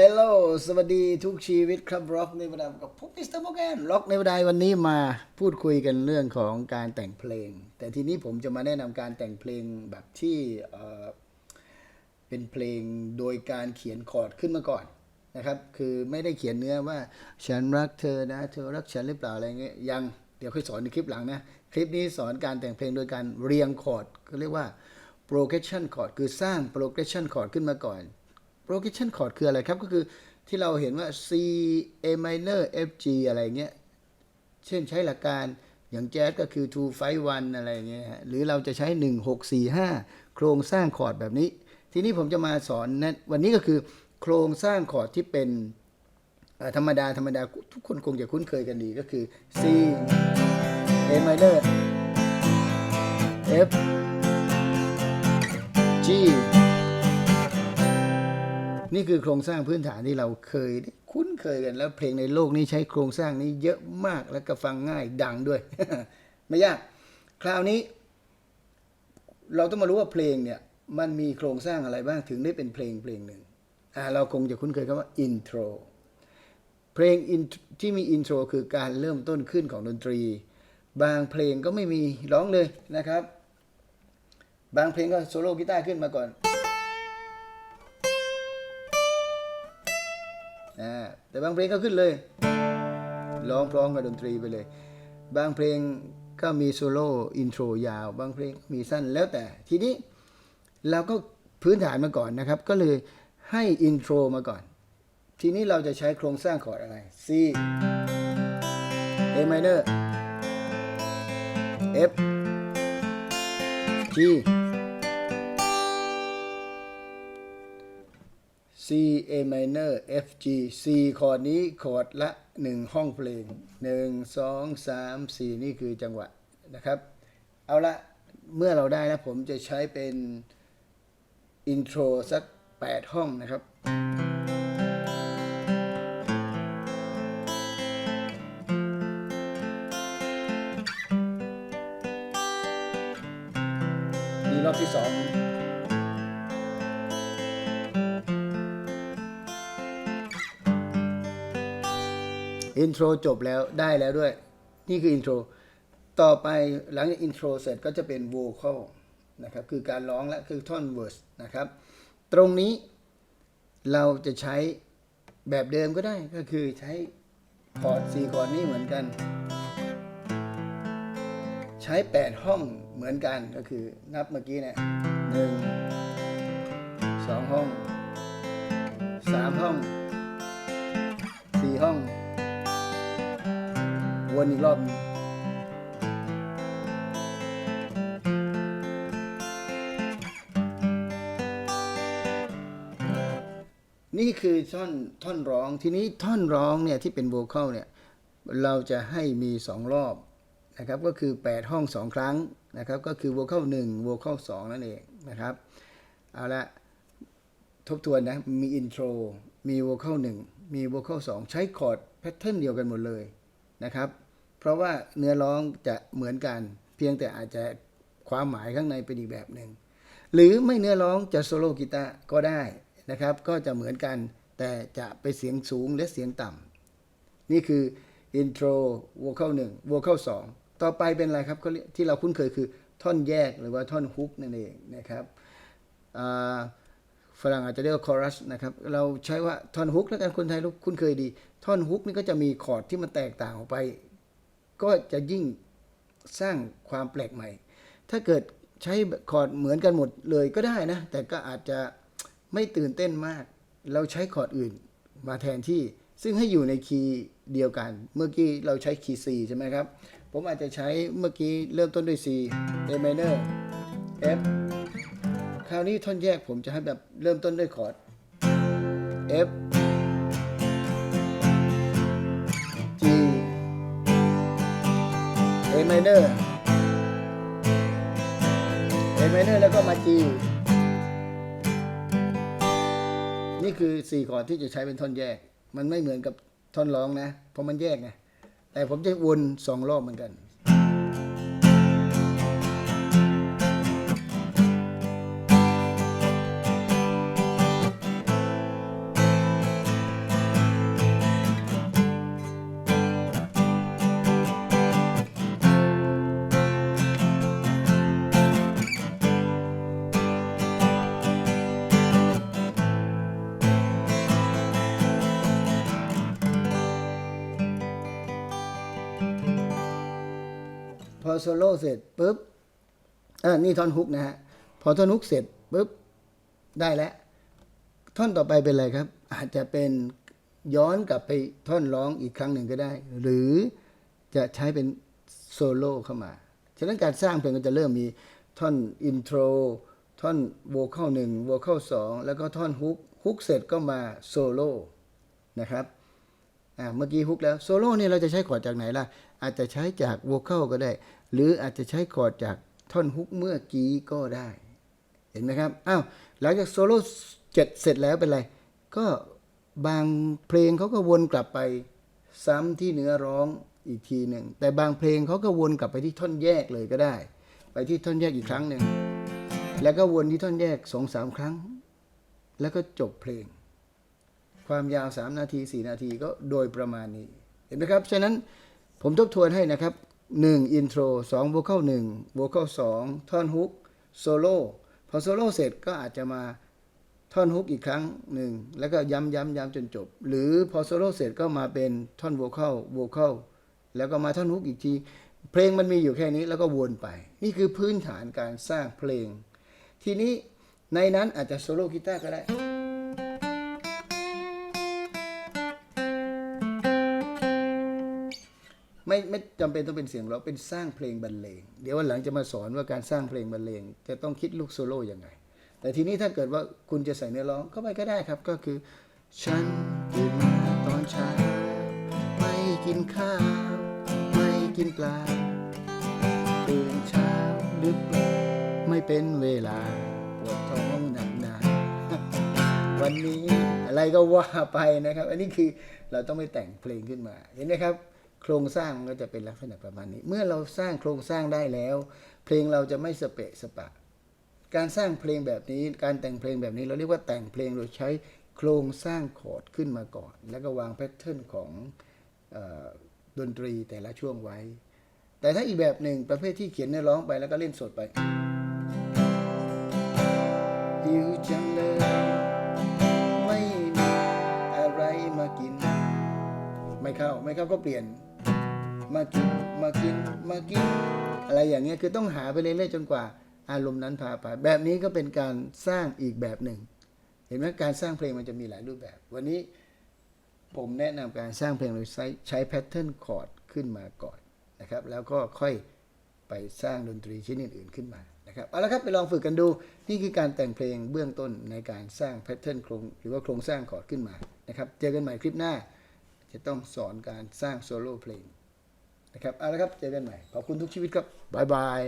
ฮลโลสวัสดีทุกชีวิตครับร็อกในวดากับผมมิสเตอร์โมแกนร็อกในวดาวันนี้มาพูดคุยกันเรื่องของการแต่งเพลง แต่ทีนี้ผมจะมาแนะนำการแต่งเพลงแบบที่เออเป็นเพลงโดยการเขียนคอร์ดขึ้นมาก่อนนะครับ คือไม่ได้เขียนเนื้อว่า ฉันรักเธอนะ เธอรักฉันหรือเปล่าอะไรเงี้ยยังเดี๋ยวค่อยสอนในคลิปหลังนะ คลิปนี้สอนการแต่งเพลงโดยการเรียงคอร์ดเขาเรียกว่า progression chord คือสร้าง progression chord ขึ้นมาก่อน progression chord คืออะไรครับ ก็คือที่เราเห็นว่า C A minor F G อะไรเงี้ย เช่นใช้หลักการอย่างแจ๊สก็คือ two five one อะไรเงี้ยฮะหรือเราจะใช้ 1 6 4 5 โครงสร้างคอร์ดแบบนี้ ทีนี้ผมจะมาสอนนะวันนี้ก็คือโครงสร้างคอร์ดที่เป็นธรรมดา ธรรมดา ทุกคนคงจะคุ้นเคยกันดีก็คือ C A minor F G นี่คือโครงสร้างพื้นฐานที่เราเคยคุ้นเคยกันแล้วเพลงในโลกนี้ใช้โครงสร้างนี้เยอะมากแล้วก็ฟังง่ายดังด้วย ไม่ยาก คราวนี้ เราต้องมารู้ว่าเพลงเนี่ยมันมีโครงสร้างอะไรบ้างถึงได้เป็นเพลงเพลงหนึ่งอ่าเราคงจะคุ้นเคยคำว่าอินโทรเพลงที่มีอินโทรคือการเริ่มต้นขึ้นของดนตรี บางเพลงก็ไม่มีร้องเลยนะครับ บางเพลงก็โซโล่กีตาร์ขึ้นมาก่อน อ่าแต่บางเพลงก็ขึ้นเลยร้องพร้อมกับดนตรีไปเลย บางเพลงก็มีโซโล่อินโทรยาว บางเพลงมีสั้นแล้วแต่ทีนี้เราก็พื้นฐานมาก่อนนะครับ ก็เลยให้อินโทรมาก่อน ทีนี้เราจะใช้โครงสร้างคอร์ดอะไร C A minor F G C A minor F G C คอร์ดนี้คอร์ดละ 1 ห้องเพลง 1 2 3 4 นี่คือจังหวะนะครับ เอาละเมื่อเราได้แล้วผมจะใช้เป็นอินโทรสัก 8 ห้องนะครับ นี่รอบที่ส อินโทรจบแล้วได้แล้วด้วย นี่คืออินโทรต่อไปหลังจากอินโทรเสร็จก็จะเป็นโวคอลนะครับคือการร้องและคือท่อนเวอร์สนะครับตรงนี้เราจะใช้แบบเดิมก็ได้ก็คือใช้คอร์ด4คอร์ดนี้เหมือนกัน ใช้ 8 ห้องเหมือนกันก็คือนับเมื่อกี้เนี่ยหนึ่งสองห้องสามห้องสี่ห้อง วนอีกรอบนี่คือท่อนท่อนร้องทีนี้ท่อนร้องเนี่ยที่เป็นโวคอลเนี่ยเราจะให้มีสองรอบนะครับก็คือ 8 ห้อง 2 ครั้งนะครับก็คือโวคอล1โวคอล2นั่นเองนะครับเอาละทบทวนนะมีอินโทรมีโวคอล1มีโวคอล2ใช้คอร์ดแพทเทิร์นเดียวกันหมดเลยนะครับ เพราะว่าเนื้อร้องจะเหมือนกัน เพียงแต่อาจจะความหมายข้างในเป็นอีกแบบหนึ่งหรือไม่เนื้อร้องจะโซโลกีตาร์ก็ได้นะครับ ก็จะเหมือนกัน แต่จะไปเสียงสูงและเสียงต่ำนี่คืออินโทรว o ค a l หนึ่งว o ค a l สองต่อไปเป็นอะไรครับที่เราคุ้นเคยคือท่อนแยกหรือว่าท่อนฮุกนั่นเองนะครับฝรั่งอาจจะเรียกว่าคอรัสนะครับ เราใช้ว่าท่อนฮุกแล้วกันคนไทยคุ้นเคยดี ท่อนฮุกนี่ก็จะมีคอร์ดที่มันแตกต่างออกไป ก็จะยิ่งสร้างความแปลกใหม่ ถ้าเกิดใช้คอร์ดเหมือนกันหมดเลยก็ได้นะ แต่ก็อาจจะไม่ตื่นเต้นมาก เราใช้คอร์ดอื่นมาแทนที่ ซึ่งให้อยู่ในคีย์เดียวกัน เมื่อกี้เราใช้คีย์ C ใช่ไหมครับ ผมอาจจะใช้เมื่อกี้เริ่มต้นด้วย C A minor F คราวนี้ท่อนแยกผมจะให้แบบเริ่มต้นด้วยคอร์ด F A minor A minor แล้วก็มา G นี่คือ4คอร์ดที่จะใช้เป็นท่อนแยก มันไม่เหมือนกับท่อนร้องนะ เพราะมันแยกไงแต่ผมจะวนสองรอบเหมือนกัน โซโล่เสร็จปุ๊บเออนี่ท่อนฮุกนะฮะพอท่อนฮุกเสร็จปุ๊บได้แล้ว ท่อนต่อไปเป็นอะไรครับ อาจจะเป็นย้อนกลับไปท่อนร้องอีกครั้งหนึ่งก็ได้ หรือจะใช้เป็นโซโล่เข้ามา ฉะนั้นการสร้างเพลงก็จะเริ่มมีท่อนอินโทรท่อนโวคอลหนึ่งโวคอลสองแล้วก็ท่อนฮุกฮุกเสร็จก็มาโซโล่นะครับอ่าเมื่อกี้ฮุกแล้วโซโล่เนี่ยเราจะใช้คอดจากไหนล่ะ อาจจะใช้จากโวคอลก็ได้ หรืออาจจะใช้คอร์ดจากท่อนฮุกเมื่อกี้ก็ได้ เห็นไหมครับอ้าวหลังจากโซโล่เจ็ดเสร็จแล้วเป็นไร ก็บางเพลงเขาก็วนกลับไปซ้ำที่เนื้อร้องอีกทีหนึ่ง แต่บางเพลงเขาก็วนกลับไปที่ท่อนแยกเลยก็ได้ ไปที่ท่อนแยกอีกครั้งหนึ่ง แล้วก็วนที่ท่อนแยกสองสามครั้ง แล้วก็จบเพลง ความยาว 3 นาที 4 นาทีก็โดยประมาณนี้ เห็นไหมครับ ฉะนั้น ผมทบทวนให้นะครับ1อินโทร2โวคอล1โวคอล2ท่อนฮุกโซโล่พอโซโล่เสร็จก็อาจจะมาท่อนฮุกอีกครั้งหนึ่งแล้วก็ย้ำย้ำย้ำจนจบ หรือพอโซโล่เสร็จก็มาเป็นท่อนโวคอลโวคอลแล้วก็มาท่อนฮุกอีกที เพลงมันมีอยู่แค่นี้แล้วก็วนไป นี่คือพื้นฐานการสร้างเพลง ทีนี้ในนั้นอาจจะโซโล่กีตาร์ก็ได้ ไม่ไม่จำเป็นต้องเป็นเสียงร้องเป็นสร้างเพลงบรรเลง เดี๋ยววันหลังจะมาสอนว่าการสร้างเพลงบรรเลง จะต้องคิดลูกโซโล่ยังไง แต่ทีนี้ถ้าเกิดว่าคุณจะใส่เนื้อร้องเข้าไปก็ได้ครับ ก็คือ ฉันตื่นมาตอนเช้าไม่กินข้าวไม่กินปลาตื่นเช้าดึกไม่เป็นเวลาปวดท้องหนักหนาวันนี้อะไรก็ว่าไปนะครับ อันนี้คือเราต้องไม่แต่งเพลงขึ้นมาเห็นไหมครับ โครงสร้างมันก็จะเป็นลักษณะประมาณนี้ เมื่อเราสร้างโครงสร้างได้แล้ว เพลงเราจะไม่สเปะสปะ การสร้างเพลงแบบนี้ การแต่งเพลงแบบนี้เราเรียกว่าแต่งเพลงโดยใช้โครงสร้างคอร์ดขึ้นมาก่อน แล้วก็วางแพทเทิร์นของออดนตรีแต่ละช่วงไว้ แต่ถ้าอีกแบบหนึ่งประเภทที่เขียนเนื้อร้องไปแล้วก็เล่นสดไปหิวจังเลยไม่มีอะไรมากิน ไม่เข้า ไม่เข้าก็เปลี่ยน มากินมากินมากิน อะไรอย่างเงี้ยคือต้องหาไปเรื่อยๆจนกว่าอารมณ์นั้นพาไปแบบนี้ก็เป็นการสร้างอีกแบบหนึ่ง เห็นไหมการสร้างเพลงมันจะมีหลายรูปแบบ วันนี้ผมแนะนำการสร้างเพลงโดยใช้ใช้แพทเทิร์นคอร์ดขึ้นมาก่อนนะครับ แล้วก็ค่อยไปสร้างดนตรีชิ้นอื่นๆขึ้นมานะครับเอาละครับไปลองฝึกกันดูนี่คือการแต่งเพลงเบื้องต้นในการสร้างแพทเทิร์นโครงหรือว่าโครงสร้างคอร์ดขึ้นมานะครับเจอกันใหม่คลิปหน้า จะต้องสอนการสร้างโซโล่เพลง นะครับเอาละครับเจอกันใหม่ ขอบคุณทุกชีวิตครับ บ๊ายบาย